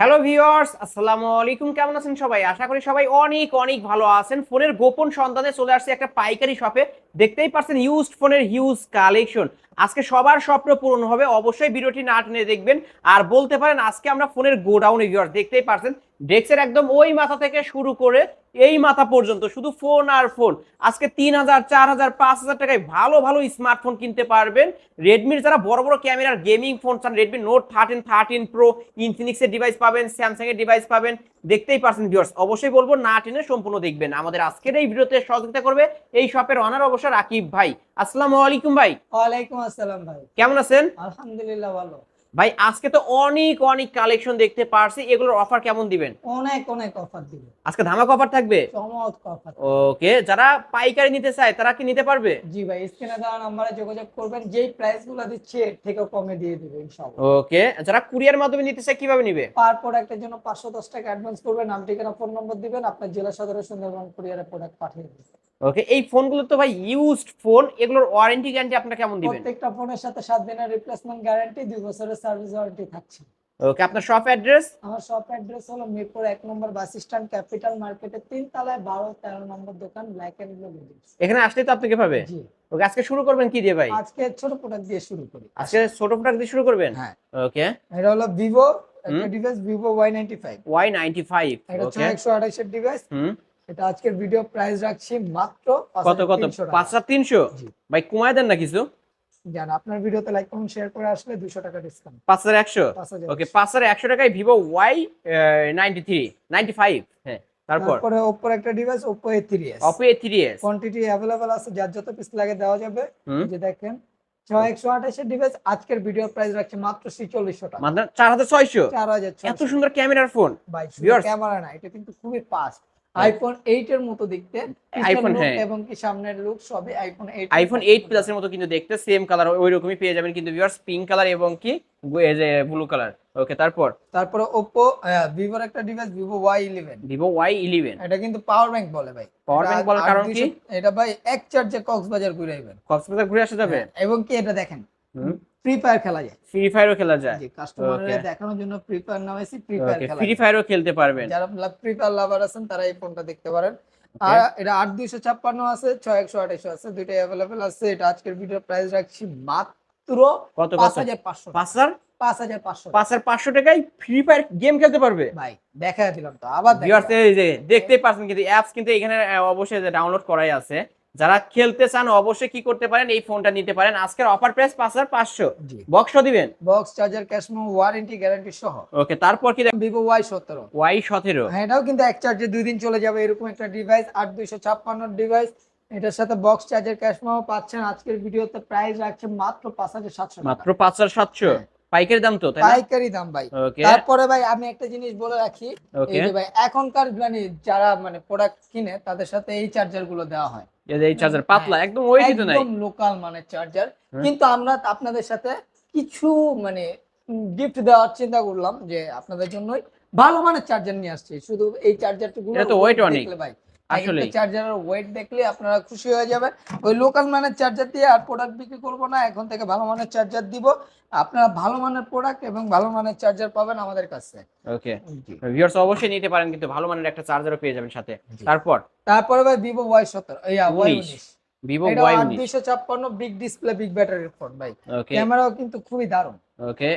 Hello viewers আসসালামু আলাইকুম কেমন আছেন সবাই? আশা করি সবাই অনেক অনেক ভালো আছেন। ফোনের গোপন সন্ধানে চলে আসছে একটা পাইকারি শপে দেখতেই পাচ্ছেন ইউজড ফোনের হিউজ কালেকশন আজকে সবার স্বপ্ন পূরণ হবে, অবশ্যই ভিডিওটি না টেনে দেখবেন। আর বলতে পারেন, আজকে আমরা ফোনের গোডাউনে ভিউয়ার্স দেখতেই পাচ্ছেন ডেস্কের একদম ওই মাথা থেকে শুরু করে এই মাথা পর্যন্ত শুধু ফোন আর ফোন আজকে তিন হাজার, চার হাজার, পাঁচ হাজার টাকায় ভালো ভালো স্মার্টফোন কিনতে পারবেন। রেডমির যারা বড় বড় ক্যামেরার গেমিং ফোন চান Redmi note thirteen thirteen pro ইনফিনিক্সের device পাবেন স্যামসাং এর ডিভাইস পাবেন, দেখতেই পারছেন ভিউয়ার্স অবশ্যই বলব, না টেনে সম্পূর্ণ দেখবেন। আমাদের আজকের এই ভিডিওতে সহযোগিতা করবে এই শপের অনার অবশ্য রাকিব ভাই। আসসালামু আলাইকুম ভাই। ওয়ালাইকুম আসসালাম ভাই। কেমন আছেন? আলহামদুলিল্লাহ ভালো। ভাই আজকে তো অনেক অনেক কালেকশন দেখতে পারছি। এগুলোর অফার কেমন দিবেন? অনেক অনেক অফার দিবে। আজকে ধামাক অফার থাকবে? চমৎকার অফার ওকে যারা পাইকারি নিতে চায় তারা কি নিতে পারবে? জি ভাই স্ক্রিনে দেওয়া নাম্বারে যোগাযোগ করবেন। যেই প্রাইসগুলো দিচ্ছে এর থেকেও কমে দিয়ে দিবে ইনশাআল্লাহ। ওকে যারা কুরিয়ার মাধ্যমে নিতে চায় কীভাবে নিবে? পার প্রোডাক্টের জন্য পাঁচশো দশ টাকা অ্যাডভান্স করবেন। নাম ঠিকানা ফোন নম্বর দিবেন। আপনার জেলা সদরে সুন্দরবন কুরিয়ারে প্রোডাক্ট পাঠিয়ে দিবেন। ওকে এই ফোনগুলো তো ভাই ইউজড ফোন এগুলোর ওয়ারেন্টি গ্যারান্টি আপনারা কেমন দিবেন? প্রত্যেকটা ফোনের সাথে সাত দিনের রিপ্লেসমেন্ট গ্যারান্টি দুই বছরের সার্ভিস ওয়ারেন্টি থাকছে। ওকে আপনার শপ অ্যাড্রেস আমার শপ অ্যাড্রেস হলো মিরপুর এক নম্বর বাস স্ট্যান্ড ক্যাপিটাল মার্কেটের তিন তলায় বারো তেরো নম্বর দোকান ব্ল্যাক এন্ড ব্লু এখানে আসলেই তো আপনাকে পাবে জি। ওকে আজকে শুরু করবেন কি দিয়ে ভাই? আজকে ছোট প্রোডাক্ট দিয়ে শুরু করি। আজকে ছোট প্রোডাক্ট দিয়ে শুরু করবেন? হ্যাঁ। ওকে এটা হলো ভিভো একটা device Vivo Y ninety five Y ninety five এটা ওকে ছয় একশো আঠাশের ডিভাইস হুম। এটা আজকের ভিডিও প্রাইস রাখছি মাত্র কত কত? পাঁচ হাজার তিনশো। ভাই কমায় দেন না কিছু? জান আপনার ভিডিওতে লাইক কমেন্ট শেয়ার করে আসলে দুশো টাকা ডিসকাউন্ট পাঁচ হাজার একশো? পাঁচ হাজার ওকে পাঁচ হাজার একশো টাকায় Vivo Y ninety three ninety five হ্যাঁ। তারপর? তারপরে ওপ্পোর একটা device Oppo A three S quantity available আছে যার যত পিস লাগে দেওয়া যাবে। যে দেখেন ছয় একশো আঠাশের ডিভাইস আজকের ভিডিও প্রাইস রাখছে মাত্র ছিচল্লিশশো টাকা। ছয়শো? চার হাজার এত সুন্দর ক্যামেরার ফোন ভাই ক্যামেরা না এটা কিন্তু খুবই ফাস্ট। আইফোন এইট এর মতো দেখতে look হ্যাঁ। এবং কি সামনের লুক সবই আইফোন এইট আইফোন এইট প্লাসের মতো কিন্তু দেখতে সেম কালার ওই রকমই পেয়ে যাবেন কিন্তু ভিউয়ার্স পিঙ্ক কালার এবং কি যে ব্লু কালার ওকে তারপর? তারপরে ওপ্পো ভিভোর একটা device Vivo Y eleven Vivo Y eleven এটা কিন্তু পাওয়ার ব্যাংক বলে ভাই। এটা bank বলার কারণ কি? এটা ভাই এক চার্জে কক্সবাজার ঘুরাইবেন কক্সবাজার ঘুরে আসা যাবে? এবং কি এটা দেখেন। হুম। ফ্রি ফায়ার খেলা যায়। ফ্রি ফায়ারও খেলা যায়। জি কাস্টমারদের দেখানোর জন্য ফ্রি ফায়ার নামাইছি ফ্রি ফায়ার খেলা ফ্রি ফায়ারও খেলতে পারবেন। যারা ফ্রি ফায়ার লাভার আছেন তারা এই ফোনটা দেখতে পারেন। আর এটা আট দুইশো ছাপ্পান্ন আছে ছয় একশো আঠাশো আছে দুইটাই অ্যাভেলেবেল আছে। এটা আজকের ভিডিও প্রাইস রাখছি মাত্র কত পাঁচ হাজার পাঁচশো পাঁচ হাজার? পাঁচ হাজার পাঁচশো পাঁচ হাজার পাঁচশো টাকায় ফ্রি ফায়ার গেম খেলতে পারবে? ভাই দেখা দিলাম তো আবার দেখা ভিউয়ার্স দেখতেই পাচ্ছেন কিন্তু অ্যাপস কিন্তু এখানে অবশ্যই ডাউনলোড করাই আছে। যারা খেলতে চান অবশ্যই কি করতে পারেন? এই ফোনটা নিতে পারেন। আজকের অফার প্রাইস পাঁচ হাজার পাঁচশো। বক্স দিবেন? Box charger cash memo warranty guarantee সহ। ওকে তারপর কি ভিভো ওয়াই সতেরো। ওয়াই সতেরো। হ্যাঁ এটাও কিন্তু এক চার্জে দুই দিন চলে যাবে। এরকম একটা ডিভাইস আট দুইশো ছাপ্পান্ন ডিভাইস এটার সাথে বক্স চার্জার ক্যাশমো পাচ্ছেন। আজকের ভিডিওতে প্রাইস রাখছে মাত্র পাঁচ হাজার সাতশো মাত্র পাঁচ হাজার সাতশো। হ্যাঁ। পাইকারি দাম তো পাইকারি দাম ভাই। ওকে তারপরে ভাই আমি একটা জিনিস বলে রাখি। এই যে ভাই এখনকার মানে যারা মানে প্রোডাক্ট কিনে তাদের সাথে এই চার্জারগুলো দেওয়া হয়। এই চার্জার পাতলা একদম ওই তো নাই। একদম লোকাল মানের চার্জার কিন্তু আমরা আপনাদের সাথে কিছু মানে গিফট দেওয়ার চিন্তা করলাম যে আপনাদের জন্যই ভালো মানের চার্জার নিয়ে আসছি। শুধু এই চার্জারটুকু এটা তো ওয়েট অনেক। ভাই আসলে চার্জারের ওয়েট দেখলে আপনারা খুশি হয়ে যাবেন। ওই লোকাল মানের চার্জার দিয়ে আর প্রোডাক্ট বিক্রি করব না এখন থেকে ভালো মানের চার্জার দিব। আপনারা ভালো মানের প্রোডাক্ট এবং ভালো মানের চার্জার পাবেন আমাদের কাছে। ওকে ভিউয়ার্স অবশ্যই নিতে পারেন কিন্তু ভালো মানের একটা চার্জারও পেয়ে যাবেন সাথে। তারপর? তারপরে ভাই ভিভো ওয়াই সতেরো ওয়াই উনিশ। ভিভো ওয়াই উনিশ। দুইশো ছাপ্পান্ন বিগ ডিসপ্লে বিগ ব্যাটারির ফোন ভাই। ক্যামেরাও কিন্তু খুবই দারুণ। ওকে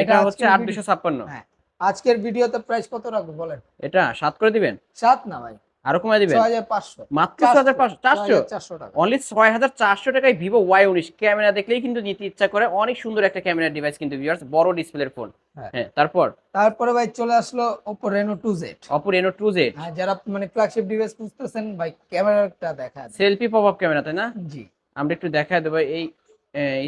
এটা হচ্ছে আট দুশো ছাপ্পান্ন। হ্যাঁ। আজকের ভিডিওতে প্রাইস কত রাখব বলেন? এটা সাত করে দিবেন? সাত না ভাই। আরও কমায় দিবেন? ছয় হাজার পাঁচশো। মাত্র ছয় হাজার পাঁচশো চারশো? চারশো টাকা। অনলি ছয় হাজার চারশো টাকায় ভিভো ওয়াই উনিশ। ক্যামেরা দেখলেই কিন্তু নিতে ইচ্ছা করে। অনেক সুন্দর একটা ক্যামেরা ডিভাইস কিন্তু ভিউয়ার্স বড় ডিসপ্লের ফোন হ্যাঁ। হ্যাঁ তারপর? তারপরে ভাই চলে আসলো Oppo Reno two Z Oppo Reno two Z হ্যাঁ যারা মানে ফ্ল্যাগশিপ ডিভাইস খুঁজতেছেন ভাই ক্যামেরাটা দেখা। সেলফি পপ আপ ক্যামেরা তাই না? জি। আমরা একটু দেখায় দেবো। এই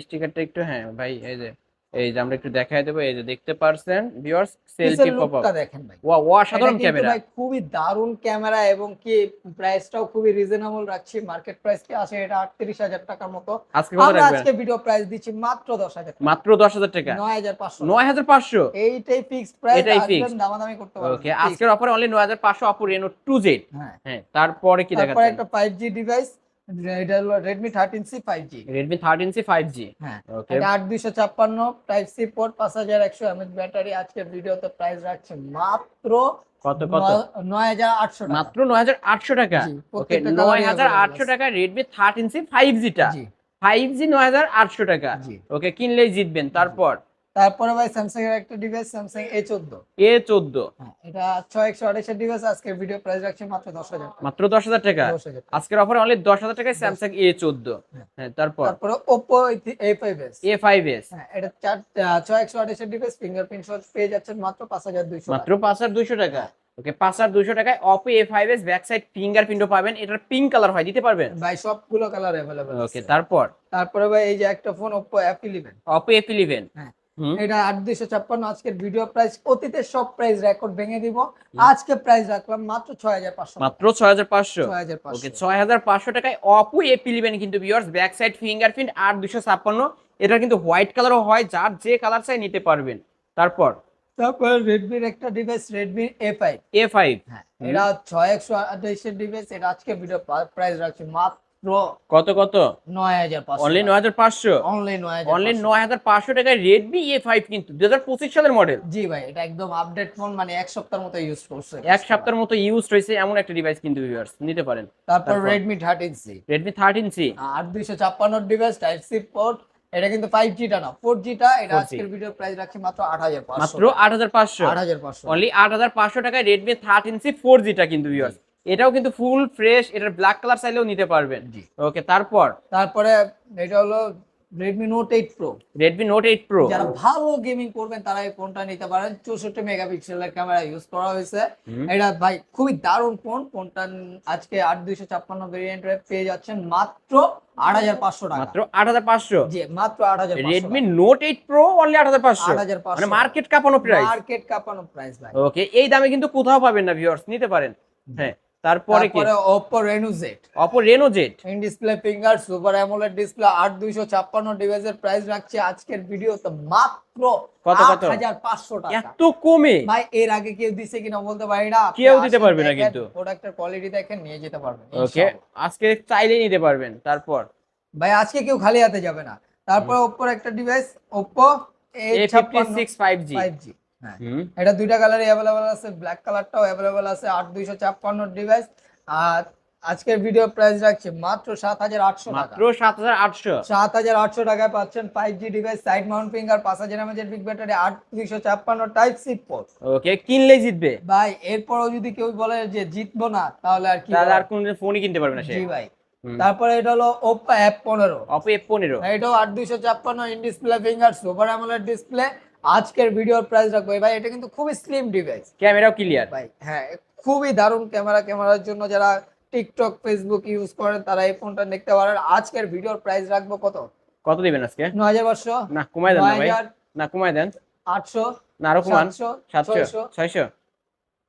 স্টিকারটা একটু হ্যাঁ ভাই এই যে। এই যে আমরা একটু দেখায় দেবো এই যে দেখতে পারছেন ভিউয়ার্স সেলফি পপ আপ দেখেন ভাই। ওয়া ওয়া সাধারণ ক্যামেরা ভাই খুবই দারুণ ক্যামেরা এবং কি প্রাইসটাও খুবই রিজনেবল রাখছি। মার্কেট প্রাইস কি আছে? এটা আটত্রিশ হাজার টাকার মতো। আজকে কত আমরা রাখবেন? আজকে ভিডিও প্রাইস দিচ্ছি মাত্র দশ হাজার মাত্র দশ হাজার টাকা? নয় হাজার পাঁচশো। নয় হাজার পাঁচশো? এইটাই ফিক্স প্রাইস এটাই fixed। দামাদামি করতে পারবেন। ওকে আজকের অফারে অনলি নয় হাজার পাঁচশো অপো রেনো টু জেড হ্যাঁ। হ্যাঁ তারপরে কি দেখাচ্ছেন? তারপরে একটা ফাইভ জি ডিভাইস এটা হলো হ্যাঁ। ওকে এটা টাইপ সি পোর্ট ব্যাটারি। ভিডিওতে প্রাইস রাখছে মাত্র কত কত? মাত্র ওকে টাকা। ওকে কিনলেই জিতবেন। তারপর তারপরে ভাই স্যামসাং এর একটা ডিভাইস স্যামসাং এ চোদ্দ। এ চোদ্দ। হ্যাঁ এটা ছয় একশো আড়াইশের ডিভাইস আজকে ভিডিও প্রাইস রাখছে মাত্র দশ হাজার মাত্র দশ হাজার টাকা। আজকের অফার অনলি দশ হাজার টাকায় স্যামসাং এ চোদ্দ। হ্যাঁ। হ্যাঁ তারপর? তারপরে Oppo A five S A five S হ্যাঁ এটা চার ছয় একশো আড়াইশের ডিভাইস ফিঙ্গারপ্রিন্ট সহ পেয়ে যাচ্ছেন মাত্র পাঁচ হাজার দুইশো মাত্র পাঁচ হাজার দুইশো টাকা। ওকে পাঁচ হাজার দুইশো টাকায় Oppo A five S back side finger প্রিন্টও পাবেন। এটার পিঙ্ক কালার হয় দিতে পারবেন? ভাই সবগুলো কালার অ্যাভেলেবেল ওকে তারপর? তারপরে ভাই এই যে একটা phone Oppo F eleven Oppo F eleven হ্যাঁ। এটা আট দুইশো ছাপ্পান্ন আজকের ভিডিও প্রাইস অতীতের সব প্রাইস রেকর্ড ভেঙে দিব। আজকে প্রাইস রাখলাম মাত্র ছয় হাজার পাঁচশো মাত্র ছয় হাজার পাঁচশো? ওকে ছয় হাজার পাঁচশো টাকায় অপো কিন্তু ভিউয়ার্স ব্যাক সাইড ফিঙ্গারপ্রিন্ট আর দুশো ছাপ্পান্ন। এটা কিন্তু হোয়াইট কালারও হয় যার যে কালার চাই নিতে পারবেন। তারপর? তারপরে রেডমির একটা device Redmi A five A five হ্যাঁ এটা ছয় একশো আঠাইশের ডিভাইস এটা আজকে ভিডিও প্রাইস রাখছি মাত্র কত কত? নয় হাজার পাঁচশো অনলি নয় হাজার পাঁচশো? অনলি নয় অনলি নয় হাজার পাঁচশো টাকায় রেডমি এ ফাইভ কিন্তু দু হাজার পঁচিশ সালের মডেল জি ভাই এটা একদম আপডেট ফোন মানে এক সপ্তাহের মতো ইউজ করছে। এক সপ্তাহের মতো ইউজ রয়েছে এমন একটা ডিভাইস কিন্তু ভিউয়ার্স নিতে পারেন। তারপর? Redmi thirteen C Redmi thirteen C আর দুইশো ছাপ্পান্ন ডিভাইস টাইপ সি পোর্ট এটা কিন্তু ফাইভ জিটা না ফোর জিটা এটা আজকের ভিডিও প্রাইস রাখছি মাত্র আট হাজার মাত্র আট হাজার পাঁচশো। আট হাজার পাঁচশো। অনলি আট হাজার পাঁচশো টাকায় রেডমি থার্টিন সি ফোর জিটা কিন্তু ভিউয়ার্স এটাও কিন্তু ফুল ফ্রেশ এটার ব্ল্যাক কালার চাইলেও নিতে পারবেন। ওকে তারপর? তারপরে এটা হলো Redmi note eight pro Redmi note eight pro যারা ভালো গেমিং করবেন তারা এই ফোনটা নিতে পারেন। চৌষট্টি মেগাপিক্সেলের ক্যামেরা ইউজ করা হয়েছে। এটা ভাই খুবই দারুণ ফোন ফোনটা আজকে আট দুইশো ছাপ্পান্ন ভেরিয়েন্ট পেয়ে যাচ্ছেন মাত্র আট হাজার পাঁচশো টাকা। মাত্র আট হাজার পাঁচশো? জি মাত্র আট হাজার Redmi note eight pro only আট হাজার পাঁচশো? আট হাজার পাঁচশো। মানে মার্কেট কাঁপানো প্রাইস মার্কেট কাঁপানো প্রাইস ভাই। ওকে এই দামে কিন্তু কোথাও পাবেন না ভিউয়ার্স নিতে পারেন। হ্যাঁ। তারপরে কি? Oppo Reno Z Oppo Reno Z in display finger super AMOLED display 8256 ডিভাইসের প্রাইস রাখছি আজকের ভিডিওতে মাত্র কত কত? 8500 টাকা। এত কমে? ভাই এর আগে কেউ দিছে কিনা বলতে পারি না। কেউ দিতে পারবে না কিন্তু। প্রোডাক্টের কোয়ালিটি দেখেন নিয়ে যেতে পারবেন ওকে আজকে চাইলে নিতে পারবেন তারপর। ভাই আজকে কেউ খালি হাতে যাবে না। তারপর Oppo একটা device Oppo A56 5G 5G এটা দুইটা কালারই অ্যাভেলেবল আছে ব্ল্যাক কালারটাও অ্যাভেলেবল আছে আট দুইশো ছাপ্পান্ন ডিভাইস আর আজকের ভিডিও প্রাইস রাখছে মাত্র সাত হাজার আটশো মাত্র সাত হাজার আটশো। সাত হাজার আটশো টাকায় পাচ্ছেন five G device side mount finger পাঁচ হাজার এমএচের বিগ ব্যাটারি আট দুইশো ছাপ্পান্ন টাইপ সি পোর্ট ওকে কিনলেই জিতবে। ভাই এরপরও যদি কেউ বলে যে জিতবো না তাহলে আর কি আর? কোনদিন ফোনই কিনতে পারবে না জি ভাই। তারপরে এটা হলো ওপ্পো অ্যাপ পনেরো। অপো এফ পনেরো। এটাও আট দুইশো ছাপ্পান্ন in display finger super AMOLED display আজকের ভিডিওর প্রাইস রাখব। ভাই এটা কিন্তু খুবই স্লিম ডিভাইস ক্যামেরাও ক্লিয়ার ভাই হ্যাঁ খুবই দারুণ ক্যামেরা। ক্যামেরার জন্য যারা টিকটক ফেসবুক ইউজ করেন তারা এই ফোনটা দেখতে পারেন। আজকের ভিডিওর প্রাইস রাখব কত? কত দিবেন আজকে? নয় হাজার পাঁচশো। না কমায় দেন না ভাই। না কমায় দেন। আটশো না আরও কমান। সাতশো সাতশো ছয়শো। ছয়শো। তাহলে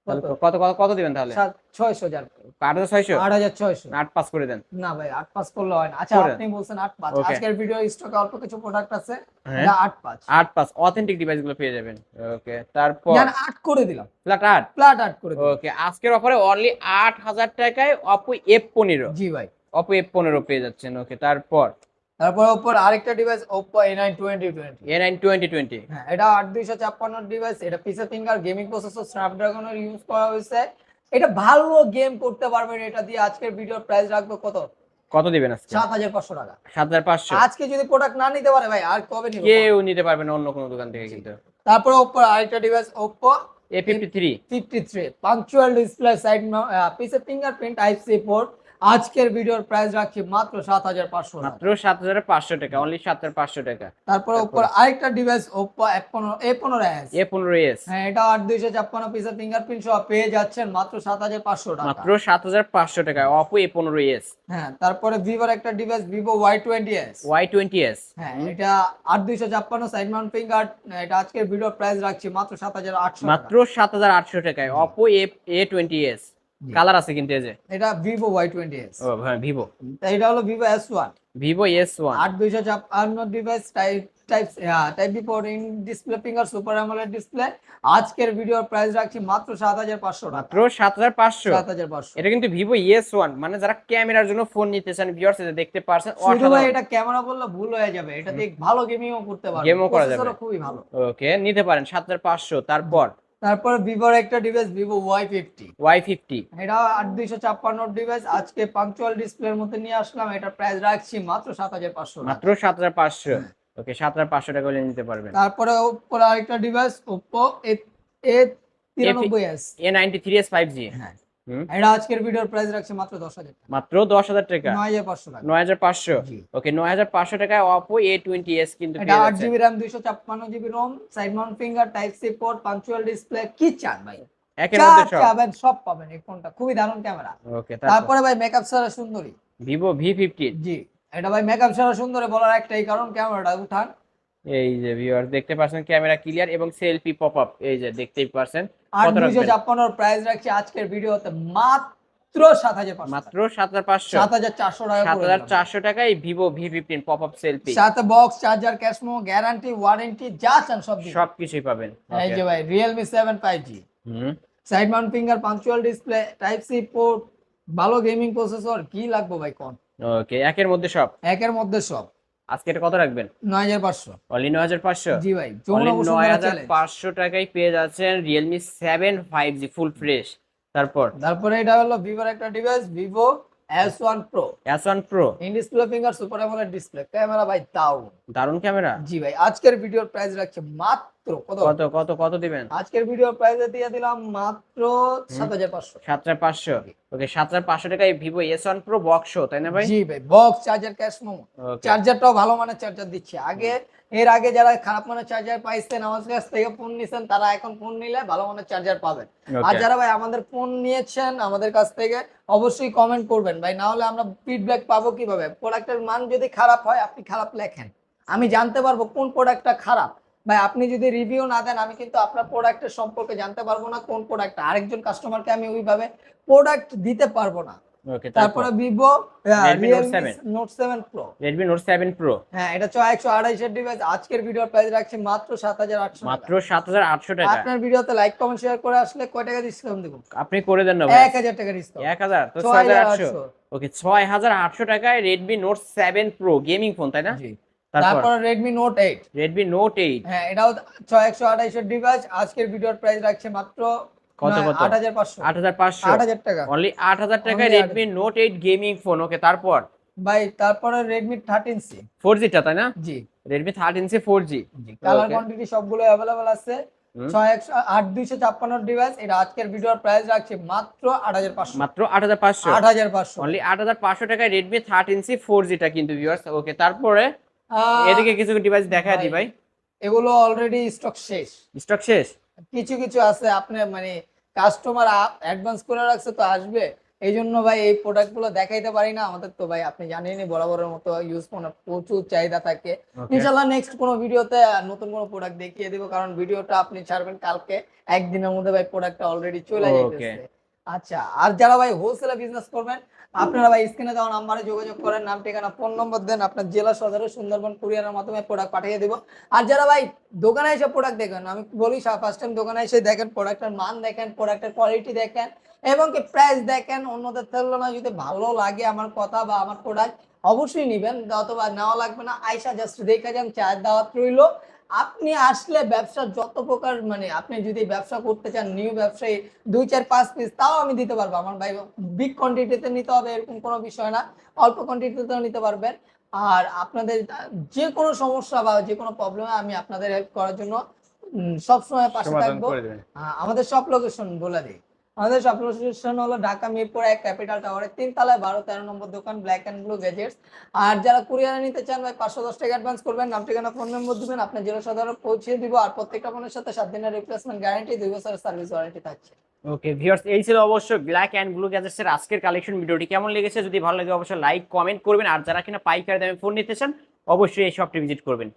কত? কত কত দিবেন তাহলে? সাত ছয়শো যার আট হাজার ছয়শো? আট হাজার ছয়শো। আট পাস করে দেন। না ভাই আট পাঁচ করলে হয় না। আচ্ছা। আপনি বলছেন আট পাঁচ Okay. আজকের ভিডিও স্টকে অল্প কিছু প্রোডাক্ট আছে হ্যাঁ। এটা আট পাঁচ আট পাস। অথেন্টিক ডিভাইসগুলো পেয়ে যাবেন। ওকে তারপর জান আট করে দিলাম। ফ্ল্যাট আট? প্লাট আট করে দিলাম। ওকে আজকের অফারে অনলি আট হাজার টাকায় অপো এফ পনেরো। জি ভাই। অপো এফ পনেরো পেয়ে যাচ্ছেন। ওকে তারপর তারপর ওপর আরেকটা device twenty A nine twenty twenty হ্যাঁ এটা আট দুইশো ছাপ্পান্ন ডিভাইস এটা পিসে ফিঙ্গার গেমিং প্রসেসর স্ন্যাপড্রাগনের ইউজ করা হয়েছে। এটা ভালো গেম করতে পারবেন এটা দিয়ে। আজকের ভিডিওর প্রাইস রাখব কত? কত দিবেন আজকে? সাত হাজার পাঁচশো টাকা। সাত হাজার পাঁচশো। আজকে যদি প্রোডাক্ট না নিতে পারে ভাই আর কবে নিবে? কেউ নিতে পারবে না অন্য কোনো দোকান থেকে কিন্তু। তারপরে ওপর আরেকটা device A fifty three fifty three punctual display side পিসে ফিঙ্গারপ্রিন্ট টাইপ সি পোর্ট আজকের ভিডিওর প্রাইস রাখছি মাত্র সাত হাজার পাঁচশো মাত্র সাত হাজার পাঁচশো টাকা অনলি সাত হাজার পাঁচশো টাকা। তারপরে ওপর আরেকটা ডিভাইস ওপো এফ পনেরো এ পনেরো এস এ পনেরো এস হ্যাঁ এটা আট দুইশো ছাপ্পান্ন পিসের ফিঙ্গারপ্রিন্ট সহ পেয়ে যাচ্ছেন মাত্র সাত হাজার পাঁচশো টাকা। মাত্র সাত হাজার পাঁচশো টাকা অপো এ পনেরো এস হ্যাঁ তারপরে ভিভোর একটা device Vivo Y twenty S Y twenty S হ্যাঁ এটা আট দুইশো ছাপ্পান্ন সাইড মাউন্ট ফিঙ্গার এটা আজকের ভিডিওর প্রাইস রাখছি মাত্র সাত হাজার আটশো মাত্র সাত হাজার আটশো টাকায় Oppo A A twenty S. Colour আছে কিন্তু এই যে। এটা ভিভো ওয়াই টোয়েন্টি এস ও হ্যাঁ ভিভো এটা হলো Vivo S one Vivo S one আট দুইশো ছাপ্পান্ন device type type type B port in display finger super AMOLED display আজকের ভিডিওর প্রাইস রাখছি মাত্র সাত হাজার পাঁচশো টাকা। মাত্র সাত হাজার পাঁচশো। সাত হাজার পাঁচশো। এটা কিন্তু ভিভো ইএস ওয়ান মানে যারা ক্যামেরার জন্য ফোন নিতে চান ভিউয়ার্স এটা দেখতে পারছেন শুধু ভাই এটা ক্যামেরা বললে ভুল হয়ে যাবে। এটা দিয়ে ভালো গেমিংও করতে পারবে। Game ও করা যাবে। খুবই ভালো। ওকে নিতে পারেন সাত হাজার পাঁচশো। তারপর তারপর ভিভোর একটা device Vivo Y fifty Y fifty এটা আট দুইশো ছাপ্পান্ন ডিভাইস আজকে পাঞ্চুয়াল ডিসপ্লের মধ্যে নিয়ে আসলাম এটা প্রাইস রাখছি মাত্র সাত হাজার পাঁচশো মাত্র সাত হাজার পাঁচশো। ওকে সাত হাজার পাঁচশো টাকা হলে নিতে পারবেন। তারপরে ওপর আরেকটা ডিভাইস ওপো এ তিরানব্বই S A ninety three S five G হ্যাঁ। এটা আজকের ভিডিওর প্রাইস রাখছি মাত্র দশ হাজার টাকা। মাত্র দশ হাজার টাকা? নয় হাজার পাঁচশো টাকা। নয় হাজার পাঁচশো? জি। ওকে নয় হাজার পাঁচশো টাকায় কিন্তু এটা side mount finger type C port punctual display কি চান ভাই? একের মধ্যে সব। পাবেন এই ফোনটা খুবই দারুণ ক্যামেরা ওকে তারপরে? ভাই মেকআপ ছাড়া সুন্দরী। ভিভো ভি ফিফটি জি এটা ভাই মেকআপ ছাড়া সুন্দরী বলার একটাই কারণ ক্যামেরাটা উঠান। এই যে ভিউয়ার দেখতে পাচ্ছেন ক্যামেরা ক্লিয়ার এবং সেলফি পপ আপ এই যে দেখতেই পাচ্ছেন। আর কত দুইশো রাখবেন? ছাপ্পান্নর প্রাইস রাখছি আজকের ভিডিওতে মাত্র সাত হাজার মাত্র সাত হাজার পাঁচশো। সাত হাজার চারশো টাকা সাত হাজার। চারশো টাকায় Vivo V fifteen pop up selfie সাথে box charger cash memo guarantee warranty যা চান সব দিন সবকিছুই পাবেন। এই যে ভাই রিয়েলমি সেভেন ফাইভ জি হুম। সাইড মাউন্ট ফিঙ্গার পাঞ্চুয়াল ডিসপ্লে টাইপ সি পোর্ট ভালো গেমিং প্রসেসর কি লাগবে ভাই কোন? ওকে একের মধ্যে সব। একের মধ্যে সব। আজকে এটা কত রাখবেন? নয় হাজার পাঁচশো। অনলি নয় হাজার পাঁচশো? জি ভাই অনলি যমুনা নয় বসুন্ধরা হাজার চ্যালেঞ্জ পাঁচশো টাকায় পেয়ে যাচ্ছেন Realme seven five G full fresh তারপর? তারপরে এটা হলো ভিভোর একটা device Vivo S one pro S one pro in display finger super AMOLED display camera ভাই দারুণ দারুণ ক্যামেরা জি ভাই আজকের ভিডিওর প্রাইস রাখছে মাত্র কত? কত কত কত দিবেন? আজকের ভিডিওর প্রাইস দিয়ে দিলাম মাত্র সাত হাজার পাঁচশো। সাত হাজার পাঁচশো। ওকে সাত হাজার পাঁচশো টাকায় ভিভো এস ওয়ান প্রো বক্সো তাই না ভাই? জি ভাই বক্স চার্জার ক্যাশ মোমো চার্জারটাও ভালো মানের চার্জার দিচ্ছে। আগে এর আগে যারা খারাপ মানের চার্জার পাইছেন আমার কাছ থেকে ফোন নিছেন তারা এখন ফোন নিলে ভালো মানের চার্জার পাবেন। আর যারা ভাই আমাদের ফোন নিয়েছেন আমাদের কাছ থেকে অবশ্যই কমেন্ট করবেন। ভাই না হলে আমরা ফিডব্যাক পাবো কীভাবে? প্রোডাক্টের মান যদি খারাপ হয় আপনি খারাপ লেখেন। আমি জানতে পারব কোন প্রোডাক্টটা খারাপ। ভাই আপনি যদি রিভিউ না দেন আমি কিন্তু আপনার প্রোডাক্টের সম্পর্কে জানতে পারব না কোন প্রোডাক্টটা আরেকজন কাস্টমারকে আমি ওইভাবে প্রোডাক্ট দিতে পারব না। তারপরে? Vivo 7 note seven pro Redmi note seven pro হ্যাঁ এটা ছয় একশো আড়াইশের ডিভাইস আজকের ভিডিওর প্রাইস রাখছি মাত্র সাত হাজার আটশো মাত্র সাত হাজার আটশো টাকা। আপনার ভিডিওতে লাইক কমেন্ট শেয়ার করে আসলে কয় টাকা ডিসকাউন্ট দেবো? আপনি করে দেন না এক হাজার টাকা ডিসকাউন্ট এক হাজার? তো ছয় হাজার আটশো। ওকে ছয় হাজার আটশো টাকায় Redmi note seven pro gaming phone তাই না? তারপর? Redmi note eight Redmi note eight হ্যাঁ এটাও ছয় একশো আড়াইশের ডিভাইস আজকের ভিডিওর প্রাইস রাখছে মাত্র কত কত? আট হাজার পাঁচশো। আট হাজার পাঁচশো। আট হাজার টাকা। অনলি আট হাজার টাকায় Only আট Redmi note eight gaming phone okay তারপর? ভাই তারপরে থার্টিন সি ফোর জিটা তাই না? জি। C four G colour Okay. Quantity সবগুলো অ্যাভেলেবল আছে। হুম। ছয় একশো আট দুইশো ছাপ্পান্ন ডিভাইস এটা আজকের ভিডিওর প্রাইস রাখছে মাত্র আট হাজার পাঁচশো। মাত্র আট হাজার পাঁচশো? আট হাজার পাঁচশো। অনলি আট হাজার পাঁচশো টাকায় রেডমি থার্টিন সি ফোর জিটা কিন্তু ভিউয়ার্স ওকে তারপরে এদিকে কিছু ডিভাইস দেখা দিই ভাই। এগুলো অলরেডি স্টক শেষ। স্টক শেষ? কিছু কিছু আছে আপনি মানে কাস্টমার অ্যাডভান্স করে রাখছে তো আসবে। এই জন্য ভাই এই প্রোডাক্টগুলো দেখাইতে পারি না। আমাদের তো ভাই আপনি জানেনই বরাবরের মতো ইউজ ফোনে প্রচুর চাহিদা থাকে. ইনশাল্লাহ নেক্সট কোনো ভিডিওতে নতুন কোনো প্রোডাক্ট দেখিয়ে দিব কারণ ভিডিওটা আপনি ছাড়বেন কালকে। একদিনের মধ্যে ভাই প্রোডাক্টটা অলরেডি চলে. যাইতেছে। আচ্ছা আর যারা ভাই হোলসেলে বিজনেস করবেন আপনারা ভাই স্ক্রিনে দেওয়া নাম্বারে যোগাযোগ করেন, নাম, ঠিকানা ফোন নম্বর দেন, আপনার জেলা সদরে সুন্দরবন কুরিয়ারের মাধ্যমে প্রোডাক্ট পাঠিয়ে দিব। আর যারা ভাই দোকানে এসে প্রোডাক্ট দেখেন, আমি বলি ফার্স্ট টাইম দোকানে এসে দেখেন প্রোডাক্টের মান দেখেন প্রোডাক্টের কোয়ালিটি দেখেন, এবং কি প্রাইস দেখেন, অন্যদের তুলনায় যদি ভালো লাগে আমার কথা বা আমার প্রোডাক্ট অবশ্যই নিবেন, অথবা নেওয়া লাগবে না। আইসা জাস্ট দেখে যান চার দাওয়াত রইল। আপনি আসলে ব্যবসা যত প্রকার মানে আপনি যদি ব্যবসা করতে চান নিউ ব্যবসায়ী দুই চার পাঁচ পিস তাও আমি দিতে পারব। আমার ভাই বিগ কোয়ান্টিটিতে নিতে হবে এরকম কোনো বিষয় না। অল্প কোয়ান্টিটিতেও নিতে পারবেন। আর আপনাদের যে কোনো সমস্যা বা যে কোনো প্রবলেমে আমি আপনাদের হেল্প করার জন্য সবসময় পাশে থাকব। আমাদের সব লোকেশন বলে দিই। আমাদের সব লোকেশন হলো ঢাকা মিরপুর এক ক্যাপিটাল টাওয়ারের তিন তলায় বারো তেরো নম্বর দোকান ব্ল্যাক অ্যান্ড ব্লু গ্যাজেটস আর যারা কুরিয়ারে নিতে চান ভাই, পাঁচশো দশ টাকা অ্যাডভান্স করবেন, নাম ঠিকানা ফোন নম্বর দেবেন, আপনার জেলা সাধারণ পৌঁছে দিব, আর প্রত্যেকটা ফোনের সাথে সাত দিনের রিপ্লেসমেন্ট গ্যারান্টি দুই বছরের সার্ভিস ওয়ারেন্টি থাকছে। ওকে ভিউয়ার্স এই ছিল অবশ্যই ব্ল্যাক অ্যান্ড ব্লু গ্যাজেটসের আজকের কালেকশন ভিডিওটি। কেমন লেগেছে? যদি ভালো লাগে, অবশ্যই লাইক কমেন্ট করবেন। আর যারা কিনা পাইকারি দামে ফোন নিতে চান, অবশ্যই এই শপটি ভিজিট করবেন।